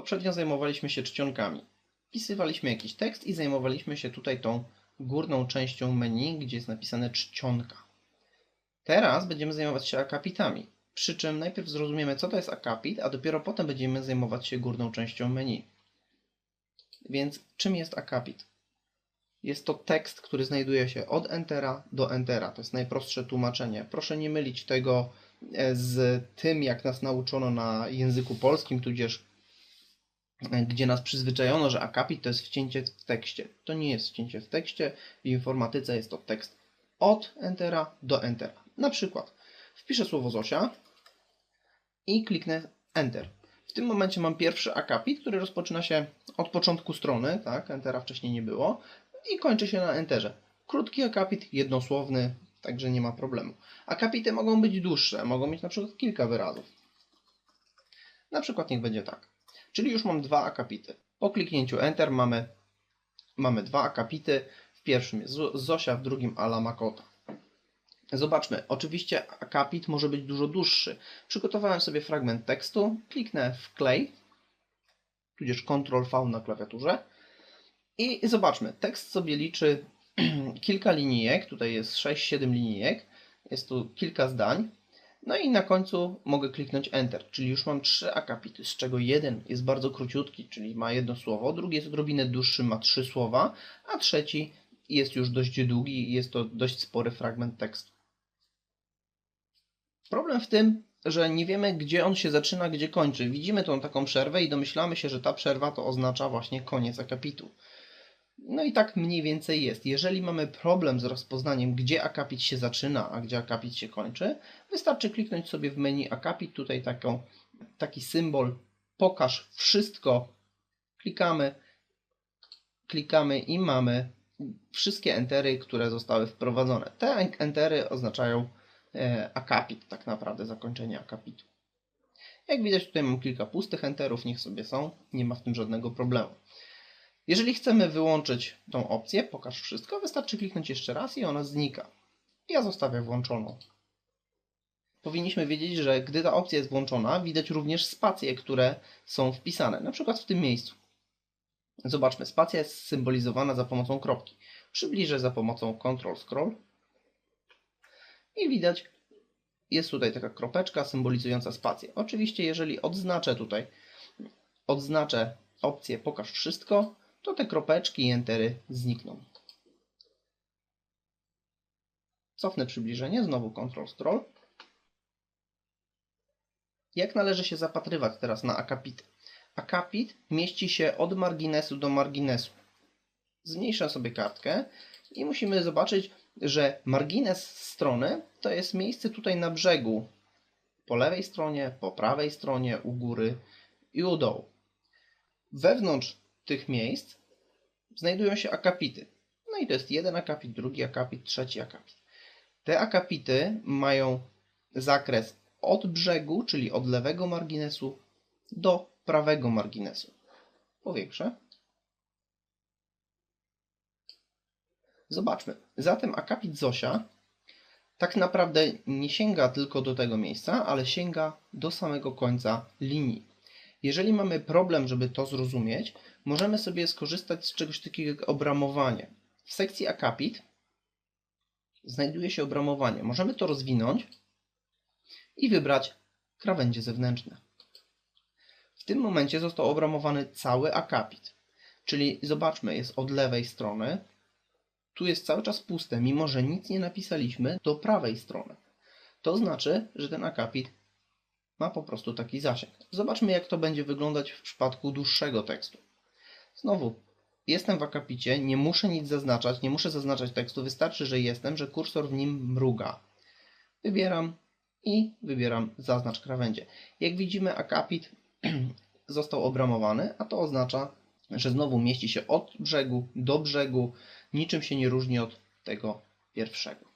poprzednio zajmowaliśmy się czcionkami. Wpisywaliśmy jakiś tekst i zajmowaliśmy się tutaj tą górną częścią menu, gdzie jest napisane czcionka. Teraz będziemy zajmować się akapitami. Przy czym najpierw zrozumiemy, co to jest akapit, a dopiero potem będziemy zajmować się górną częścią menu. Więc czym jest akapit? Jest to tekst, który znajduje się od Entera do Entera. To jest najprostsze tłumaczenie. Proszę nie mylić tego e, z tym, jak nas nauczono na języku polskim, tudzież gdzie nas przyzwyczajono, że akapit to jest wcięcie w tekście. To nie jest wcięcie w tekście. W informatyce jest to tekst od Entera do Entera. Na przykład wpiszę słowo Zosia i kliknę Enter. W tym momencie mam pierwszy akapit, który rozpoczyna się od początku strony, tak, Entera wcześniej nie było, i kończy się na Enterze. Krótki akapit, jednosłowny, także nie ma problemu. Akapity mogą być dłuższe, mogą mieć na przykład kilka wyrazów. Na przykład niech będzie tak. Czyli już mam dwa akapity. Po kliknięciu Enter mamy, mamy dwa akapity. W pierwszym jest Zo- Zosia, w drugim Ala Makota. Zobaczmy, oczywiście akapit może być dużo dłuższy. Przygotowałem sobie fragment tekstu, kliknę w klej, tudzież Ctrl V na klawiaturze i zobaczmy, tekst sobie liczy kilka linijek, tutaj jest 6-7 linijek, jest tu kilka zdań, no i na końcu mogę kliknąć Enter, czyli już mam trzy akapity, z czego jeden jest bardzo króciutki, czyli ma jedno słowo, drugi jest odrobinę dłuższy, ma trzy słowa, a trzeci jest już dość długi jest to dość spory fragment tekstu. Problem w tym, że nie wiemy, gdzie on się zaczyna, gdzie kończy. Widzimy tą taką przerwę i domyślamy się, że ta przerwa to oznacza właśnie koniec akapitu. No i tak mniej więcej jest. Jeżeli mamy problem z rozpoznaniem, gdzie akapit się zaczyna, a gdzie akapit się kończy, wystarczy kliknąć sobie w menu akapit, tutaj taką, taki symbol pokaż wszystko. Klikamy, klikamy i mamy wszystkie entery, które zostały wprowadzone. Te entery oznaczają e, akapit, tak naprawdę zakończenie akapitu. Jak widać tutaj mam kilka pustych enterów, niech sobie są, nie ma w tym żadnego problemu. Jeżeli chcemy wyłączyć tą opcję, pokaż wszystko, wystarczy kliknąć jeszcze raz i ona znika. Ja zostawię włączoną. Powinniśmy wiedzieć, że gdy ta opcja jest włączona, widać również spacje, które są wpisane, na przykład w tym miejscu. Zobaczmy, spacja jest symbolizowana za pomocą kropki. Przybliżę za pomocą Ctrl Scroll i widać, jest tutaj taka kropeczka symbolizująca spację. Oczywiście, jeżeli odznaczę tutaj, odznaczę opcję pokaż wszystko, to te kropeczki i entery znikną. Cofnę przybliżenie, znowu Ctrl Scroll. Jak należy się zapatrywać teraz na akapity? Akapit mieści się od marginesu do marginesu. Zmniejszę sobie kartkę i musimy zobaczyć, że margines strony to jest miejsce tutaj na brzegu. Po lewej stronie, po prawej stronie, u góry i u dołu. Wewnątrz tych miejsc znajdują się akapity. No i to jest jeden akapit, drugi akapit, trzeci akapit. Te akapity mają zakres od brzegu, czyli od lewego marginesu, do prawego marginesu. Powiększę. Zobaczmy. Zatem akapit Zosia tak naprawdę nie sięga tylko do tego miejsca, ale sięga do samego końca linii. Jeżeli mamy problem, żeby to zrozumieć, możemy sobie skorzystać z czegoś takiego jak obramowanie. W sekcji akapit znajduje się obramowanie. Możemy to rozwinąć i wybrać krawędzie zewnętrzne. W tym momencie został obramowany cały akapit. Czyli zobaczmy, jest od lewej strony. Tu jest cały czas puste, mimo że nic nie napisaliśmy, do prawej strony. To znaczy, że ten akapit ma po prostu taki zasięg. Zobaczmy, jak to będzie wyglądać w przypadku dłuższego tekstu. Znowu, jestem w akapicie, nie muszę nic zaznaczać, nie muszę zaznaczać tekstu, wystarczy, że jestem, że kursor w nim mruga. Wybieram i wybieram zaznacz krawędzie. Jak widzimy, akapit został obramowany, a to oznacza, że znowu mieści się od brzegu do brzegu, niczym się nie różni od tego pierwszego.